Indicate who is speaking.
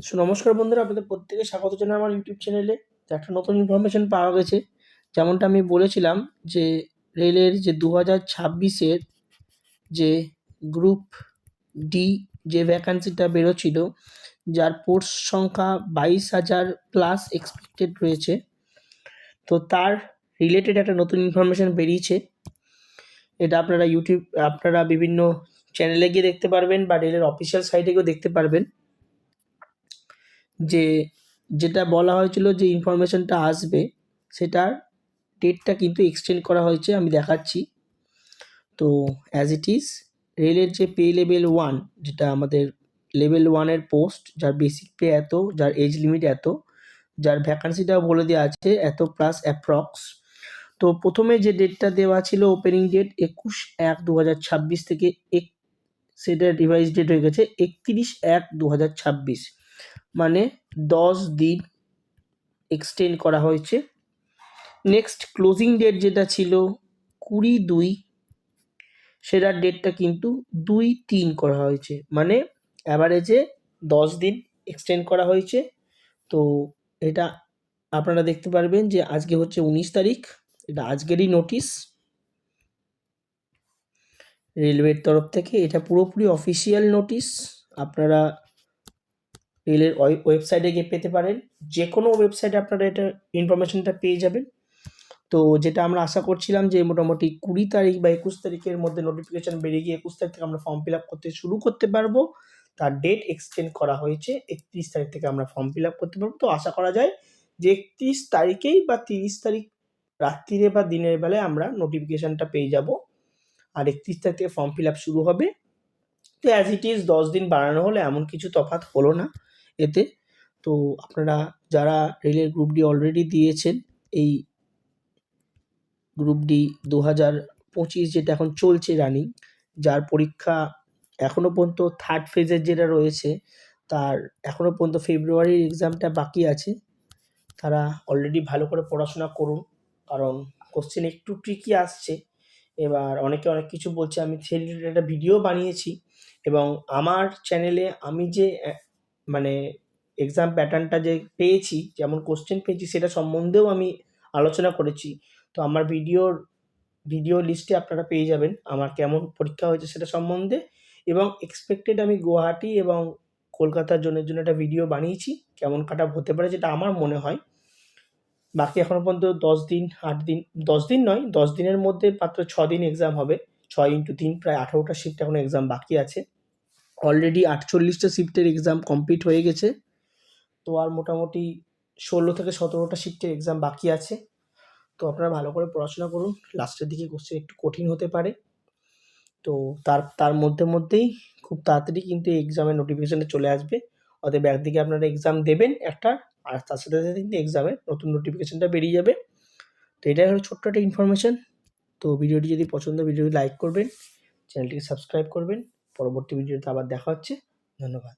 Speaker 1: So নমস্কার বন্ধুরা, আপনাদের প্রত্যেকে স্বাগত জানাই আমার ইউটিউব চ্যানেলে একটা নতুন ইনফরমেশন পাওয়া গেছে। যেমনটা আমি বলেছিলাম যে রেলের যে দু হাজার ছাব্বিশের যে গ্রুপ ডি যে ভ্যাকান্সিটা বেরোছিল যার পোস্ট সংখ্যা বাইশ হাজার প্লাস এক্সপেক্টেড রয়েছে। তো তার রিলেটেড একটা নতুন ইনফরমেশন বেরিয়েছে। এটা আপনারা ইউটিউব আপনারা বিভিন্ন চ্যানেলে গিয়ে দেখতে পারবেন বা রেলের অফিসিয়াল সাইটে গিয়েও দেখতে পারবেন। যে যেটা বলা হয়েছিল যে ইনফরমেশনটা আসবে, সেটার ডেটটা কিন্তু এক্সটেন্ড করা হয়েছে, আমি দেখাচ্ছি। তো অ্যাজ ইট ইজ রেলের যে পে লেভেল ওয়ান যেটা আমাদের লেভেল ওয়ানের পোস্ট যার বেসিক পে এত, যার এজ লিমিট এত, যার ভ্যাকান্সিটাও বলে দেওয়া আছে, এত প্লাস অ্যাপ্রক্স তো, প্রথমে যে ডেটটা দেওয়া ছিল ওপেনিং ডেট একুশ এক দু হাজার ছাব্বিশ থেকে এক, সেটা রিভাইজ ডেট হয়ে গেছে, একত্রিশ এক দু হাজার ছাব্বিশ। মানে দশ দিন এক্সটেন্ড করা হয়েছে। নেক্সট ক্লোজিং ডেট যেটা ছিল কুড়ি দুই সেটার ডেটটা কিন্তু দুই তিন করা হয়েছে। মানে অ্যাভারেজে দশ দিন এক্সটেন্ড করা হয়েছে। তো এটা আপনারা দেখতে পারবেন যে আজকে হচ্ছে উনিশ তারিখ, এটা আজকেরই নোটিশ রেলওয়ের তরফ থেকে এটা পুরোপুরি অফিসিয়াল নোটিশ আপনারা রেলের ওয়েবসাইটে গিয়ে পেতে পারেন। যে কোনো ওয়েবসাইটে আপনারা এটা ইনফরমেশনটা পেয়ে যাবেন। তো যেটা আমরা আশা করছিলাম যে মোটামুটি কুড়ি তারিখ বা একুশ তারিখের মধ্যে নোটিফিকেশান বেরিয়ে গিয়ে একুশ তারিখ থেকে আমরা ফর্ম ফিল আপ করতে শুরু করতে পারব। তার ডেট এক্সটেন্ড করা হয়েছে, একত্রিশ তারিখ থেকে আমরা ফর্ম ফিল আপ করতে পারব। তো আশা করা যায় যে একত্রিশ তারিখেই বা তিরিশ তারিখ রাত্রিরে বা দিনের বেলায় আমরা নোটিফিকেশানটা পেয়ে যাব। আর একত্রিশ তারিখ থেকে ফর্ম ফিল আপ শুরু হবে। তো অ্যাজ ইট ইজ দশ দিন বাড়ানো হলে এমন কিছু তফাৎ হলো না। এতে। তো আপনারা যারা রেলের গ্রুপ ডি অলরেডি দিয়েছেন, এই গ্রুপ ডি দু হাজার পঁচিশ যেটা এখন চলছে রানিং যার পরীক্ষা এখনও পর্যন্ত থার্ড ফেজের যেটা রয়েছে, তার এখনও পর্যন্ত ফেব্রুয়ারির এক্সামটা বাকি আছে। তারা অলরেডি ভালো করে পড়াশোনা করুন, কারণ কোশ্চেন একটু ট্রিকি আসছে। এবার অনেকে অনেক কিছু বলছে, আমি সেই একটা ভিডিও বানিয়েছি এবং আমার চ্যানেলে আমি যে মানে এক্সাম প্যাটার্নটা যে পেয়েছি, যেমন কোশ্চেন পেয়েছি, সেটা সম্বন্ধেও আমি আলোচনা করেছি। তো আমার ভিডিওর ভিডিও লিস্টে আপনারা পেয়ে যাবেন, আমার কেমন পরীক্ষা হয়েছে সেটা সম্বন্ধে। এবং এক্সপেক্টেড আমি গুয়াহাটি এবং কলকাতার জনের জন্য একটা ভিডিও বানিয়েছি, কেমন কাট হতে পারে যেটা আমার মনে হয়। বাকি এখনও পর্যন্ত দশ দিন, আট দিন, দশ দিন নয়, দশ দিনের মধ্যে মাত্র ছ দিন এক্সাম হবে। ছয় ইন্টু তিন, প্রায় আঠারোটা শিফট এখন এক্সাম বাকি আছে। অলরেডি আটচল্লিশটা শিফটের এক্সাম কমপ্লিট হয়ে গেছে। তো আর মোটামুটি ষোলো থেকে সতেরোটা শিফটের এক্সাম বাকি আছে। তো আপনারা ভালো করে পড়াশোনা করুন। লাস্টের দিকে কোশ্চেন একটু কঠিন হতে পারে। তো তার তার মধ্যে মধ্যেই খুব তাড়াতাড়ি কিন্তু এক্সামের নোটিফিকেশানটা চলে আসবে। অতএব একদিকে আপনারা এক্সাম দেবেন একটা, আর তার সাথে সাথে কিন্তু এক্সামের নতুন নোটিফিকেশানটা বেরিয়ে যাবে। তো এটাই হলো ছোট্ট একটা ইনফরমেশান তো ভিডিওটি যদি পছন্দ ভিডিওটি লাইক করবেন চ্যানেলটিকে সাবস্ক্রাইব করবেন। পরবর্তী ভিডিওতে আবার দেখা হচ্ছে। ধন্যবাদ।